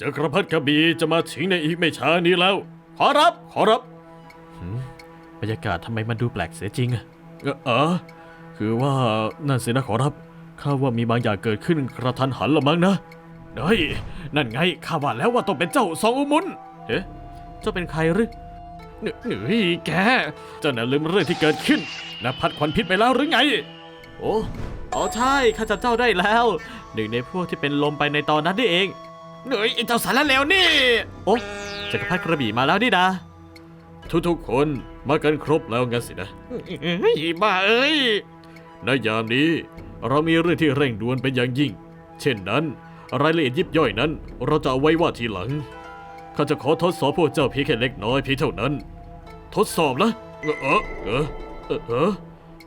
เจ้ากระพัดกระบี่จะมาถึงในอีกไม่ช้านี้แล้ว ขอรับ ขอรับบรรยากาศทำไมมันดูแปลกเสียจริงอะเอ่อเออคือว่านั่นสินะขอรับข้าว่ามีบางอย่างเกิดขึ้นกระทันหันละมั้งนะเฮ้ยนั่นไงข้าว่าแล้วว่าต้องเป็นเจ้าซองอุมุนเฮ้เจ้าเป็นใครหรือเหนื่อยแกเจ้าน่ะลืมเรื่องที่เกิดขึ้นนะพัดควันพิษไปแล้วหรือไง โอ้อ๋อใช่ข้าจำเจ้าได้แล้ว หนึ่งในพวกที่เป็นลมไปในตอนนั้นนี่เอง เหนื่อยไอ้เจ้าสารเลวนี่ โอ้จักรพรรดิกระบี่มาแล้วนี่นะทุกๆคนมากันครบแล้วงั้นสินะเฮ้ยบ้าเอ้ยในยามนี้ เรามีเรื่องที่เร่งด่วนเป็นอย่างยิ่ง เช่นนั้น รายละเอียดยิบย่อยนั้น เราจะเอาไว้ว่าทีหลังข้าจะขอทดสอบพวกเจ้าเพียงแค่เล็กน้อยเพียงเท่านั้น ทดสอบละเออเออเออเออเออ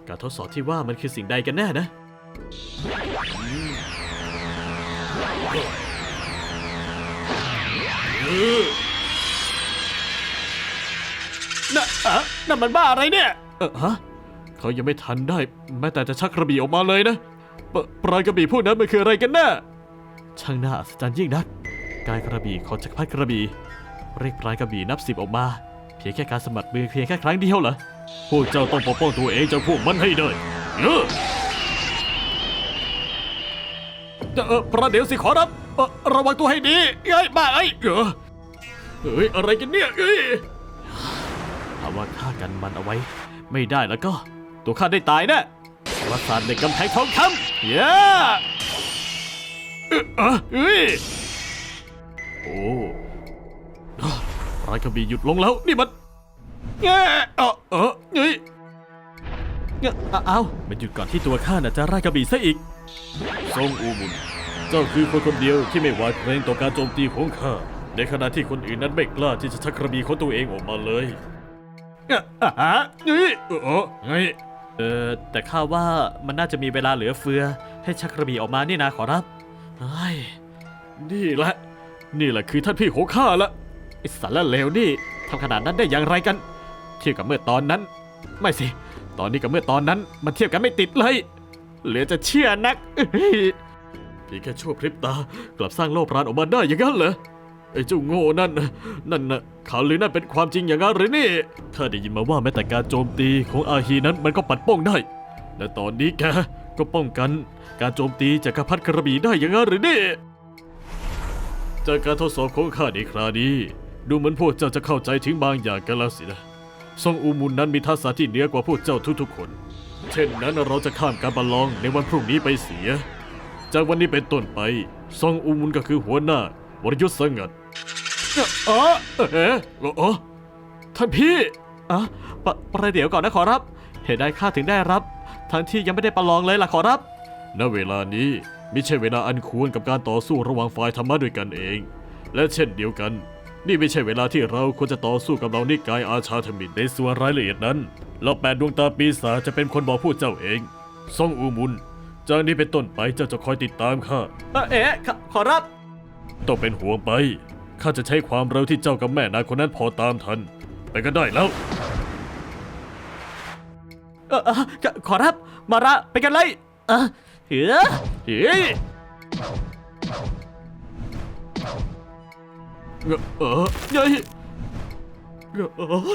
การทดสอบที่ว่ามันคือสิ่งใดกันแน่นะ น่ะอะนั่นมันบ้าอะไรเนี่ย เออฮะเขายังไม่ทันได้ แม้แต่จะชักกระบี่ออกมาเลยนะปปลายกระบี่พวกนั้นมันคืออะไรกันแน่ช่างน่าอัศจรรย์ยิ่งนักกายกระบี่ของจักรพรรดิกระบี่เรียกปลายกระบี่นับสิบออกมา เพียงแค่การสมัครมือเพียงแค่ครั้งเดียวเหรอพวกเจ้าต้องปกป้องตัวเองจากพวกมันให้ได้เออเออประเดี๋ยวสิขอรับ เอ่อระวังตัวให้ดีเอ้ยบ้าเอ้ยเออเฮ้ยอะไรกันเนี่ยเอ้ยถ้าว่าฆ่ากันมันเอาไว้ ไม่ได้แล้วก็ ตัวข้าได้ตายแน่ประสาทในกำแพงทองคำเย้เอ้อเอ้อเอ้ยโอ้รายกระบี่หยุดลงแล้วนี่มันเอ้อเออเออเฮ้ยเอ้อเอาเอามันหยุดก่อนที่ตัวข้าน่ะจะรายกระบี่ซะอีกทรงอูมุนเจ้าคือคนคนเดียวที่ไม่หวาดเกรงต่อการโจมตีของข้า ในขณะที่คนอื่นนั้นไม่กล้าที่จะชักกระบี่ของตัวเองออกมาเลยอะอะฮะนี่เออไงเออแต่ข้าว่ามันน่าจะมีเวลาเหลือเฟือ ให้ชักกระบี่ออกมานี่นะขอรับเฮ้ยนี่แหละ นี่แหละคือท่านพี่ของข้าละไอ้สารเลวนี่ทำขนาดนั้นได้อย่างไรกัน เทียบกับเมื่อตอนนั้น ไม่สิ ตอนนี้กับเมื่อตอนนั้น มันเทียบกันไม่ติดเลย เหลือจะเชื่อนักเอ้ยเพียงแค่ชั่วพริบตากลับสร้างโลกปราณออกมาได้อย่างนั้นเหรอไอ้เจ้าโง่นั่นน่ะนั่นน่ะข่าวลือนั่นเป็นความจริงอย่างนั้นหรือนี่ข้าได้ยินมาว่าแม้แต่การโจมตีของอาฮีนั้นมันก็ปัดป้องได้ และตอนนี้แกก็ป้องกัน การโจมตีจากกระพัดกระบี่ได้อย่างนั้นหรือนี่จากการทดสอบของข้าในคราวนี้ ดูเหมือนพวกเจ้าจะเข้าใจถึงบางอย่างกันแล้วสินะทรงอูมุนนั้นมีทักษะที่เหนือกว่าพวกเจ้าทุกๆคน เช่นนั้นเราจะข้ามการประลองในวันพรุ่งนี้ไปเสีย จากวันนี้เป็นต้นไป ซองอูมุนก็คือหัวหน้าวรยุทธ์สงัดเออเออเออท่านพี่อะปะประเดี๋ยวก่อนนะขอรับ เหตุใดข้าถึงได้รับ ทั้งที่ยังไม่ได้ประลองเลยล่ะขอรับ ณ เวลานี้ไม่ใช่เวลาอันควรกับการต่อสู้ระหว่างฝ่ายธรรมะด้วยกันเอง และเช่นเดียวกัน นี่ไม่ใช่เวลาที่เราควรจะต่อสู้กับเรานิกายอาชาธมิตในส่วนรายละเอียดนั้นเราแปดดวงตาปีศาจจะเป็นคนบอกผู้เจ้าเองซองอูมุน จากนี้เป็นต้นไปเจ้าจะคอยติดตามข้าเอ๊ะขอรับ ต้องเป็นห่วงไป ข้าจะใช้ความเร็วที่เจ้ากับแม่นางคนนั้นพอตามทัน ไปกันได้แล้ว เออขอรับ มาระไปกันเลยเออเฮ้ยเฮ้ยเออเฮ้ยเออ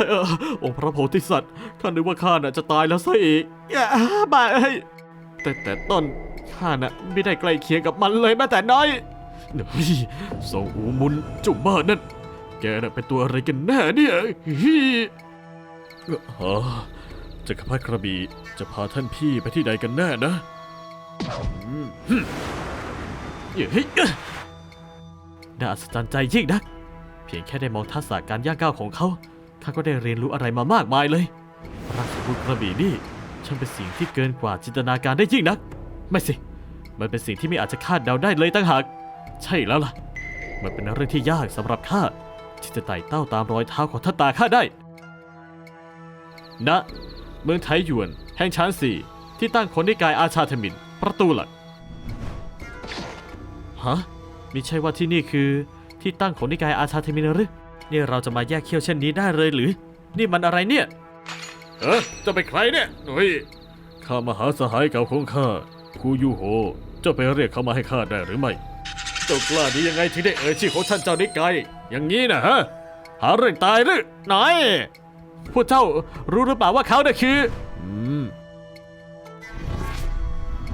เออองค์พระโพธิสัตว์ข้านึกว่าข้าน่ะจะตายแล้วซะอีกอ่าบ้าเอ้ย แต่แต่ต้นข้าน่ะไม่ได้ใกล้เคียงกับมันเลยแม้แต่น้อยเฮ้ยสองอูมุนเจุบ้านั่น แกน่ะเป็นตัวอะไรกันแน่เนี่ยเฮ้ยเออจักรพรรดิกระบี่จะพาท่านพี่ไปที่ใดกันแน่นะอืมฮึ่มเฮ้ยน่าอัศจรรย์ใจยิ่งนักเพียงแค่ได้มองทักษะการย่างก้าวของเขา ข้าก็ได้เรียนรู้อะไรมามากมายเลยร่างของบุญกระบี่นี่ ช่างเป็นสิ่งที่เกินกว่าจินตนาการได้ยิ่งนัก ไม่สิ มันเป็นสิ่งที่ไม่อาจจะคาดเดาได้เลยตั้งหาก ใช่แล้วล่ะ มันเป็นเรื่องที่ยากสำหรับข้าที่จะไต่เต้าตามรอยเท้าของท่านตาข้าได้ณเมืองไทหยวน แห่งชั้นสี่ที่ตั้งคนนิกายอาชาธมิน ประตูหลัก ฮะมิใช่ว่าที่นี่คือที่ตั้งของนิกายอาชาธมินหรือ นี่เราจะมาแยกเขี้ยวเช่นนี้ได้เลยหรือ นี่มันอะไรเนี่ย เออจะไปใครเนี่ยหนุ่ยข้ามาหาสหายเก่าของข้าคูยูโฮเจ้าไปเรียกเขามาให้ข้าได้หรือไม่เจ้ากล้าดียังไงที่ได้เอ่ยชื่อของท่านเจ้านิกายอย่างนี้นะฮะหาเรื่องตายหรือน้อยพวกเจ้ารู้หรือเปล่าว่าเขาเนี่ยคืออืม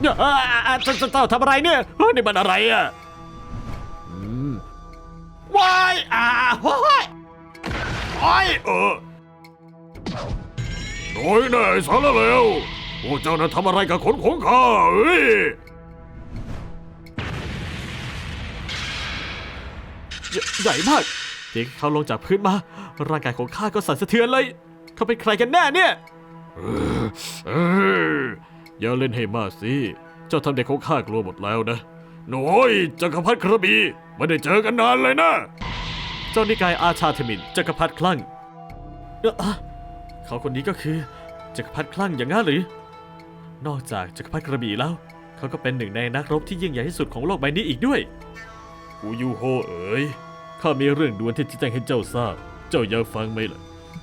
เอ่อเอ่อเจ้าเจ้าเจ้าทำอะไรเนี่ยเฮ้ยนี่มันอะไรอะอืมว้ายอ่าว้ายว้ายเออ น้อยแน่สารแล้วพวกเจ้าน่ะทำอะไรกับคนของข้าเอ้ยใหญ่ใหญ่มากเพียงเขาลงจากพื้นมา ร่างกายของข้าก็สั่นสะเทือนเลย เขาเป็นใครกันแน่เนี่ยเออเอออย่าเล่นให้มากสิ เจ้าทำเด็กของข้ากลัวหมดแล้วนะ หน้อยจักรพรรดิกระบี่ไม่ได้เจอกันนานเลยนะ เจ้านิกายอาชาเทมินจักรพรรดิคลั่ง เอ่ออะเขาคนนี้ก็คือจักรพรรดิคลั่งอย่างงั้นหรือ นอกจากจักรพรรดิกระบี่แล้ว เขาก็เป็นหนึ่งในนักรบที่ยิ่งใหญ่ที่สุดของโลกใบนี้อีกด้วยกูยูโฮเอ๋ยข้ามีเรื่องด่วนที่จะแจ้งให้เจ้าทราบ เจ้าอยากฟังไหมล่ะ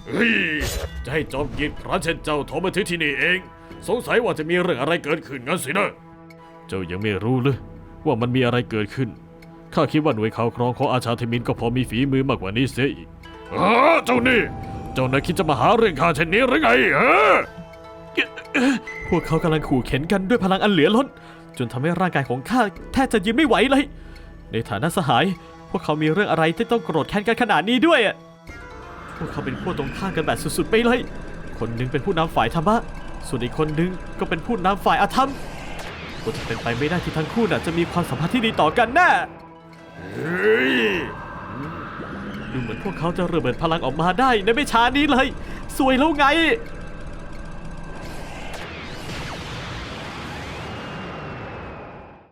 เฮ้ยจะให้จอมกิจพระเช่นเจ้าโทรมาถึงที่นี่เอง สงสัยว่าจะมีเรื่องอะไรเกิดขึ้นงั้นสินะเจ้ายังไม่รู้เลยว่ามันมีอะไรเกิดขึ้นข้าคิดว่าหน่วยข่าวครองของอาชาเทมินก็พอมีฝีมือมากกว่านี้เสียอีกอ๋อเจ้านี่ เจ้านายคิดจะมาหาเรื่องข้าเช่นนี้หรือไงฮะพวกเขากำลังขู่เข็นกันด้วยพลังอันเหลือล้น จนทำให้ร่างกายของข้าแทบจะยืนไม่ไหวเลย ในฐานะสหาย พวกเขามีเรื่องอะไรที่ต้องโกรธแค้นกันขนาดนี้ด้วยอะพวกเขาเป็นพวกตรงข้ามกันแบบสุดๆไปเลย คนหนึงเป็นผู้นำฝ่ายธรรมะ ส่วนอีกคนหนึงก็เป็นผู้นำฝ่ายอธรรมก็จะเป็นไปไม่ได้ที่ทั้งคู่น่ะจะมีความสัมพันธ์ที่ดีต่อกันแน่เฮ้ย ดูเหมือนพวกเขาจะระเบิดพลังออกมาได้ในไม่ช้านี้เลย สวยแล้วไง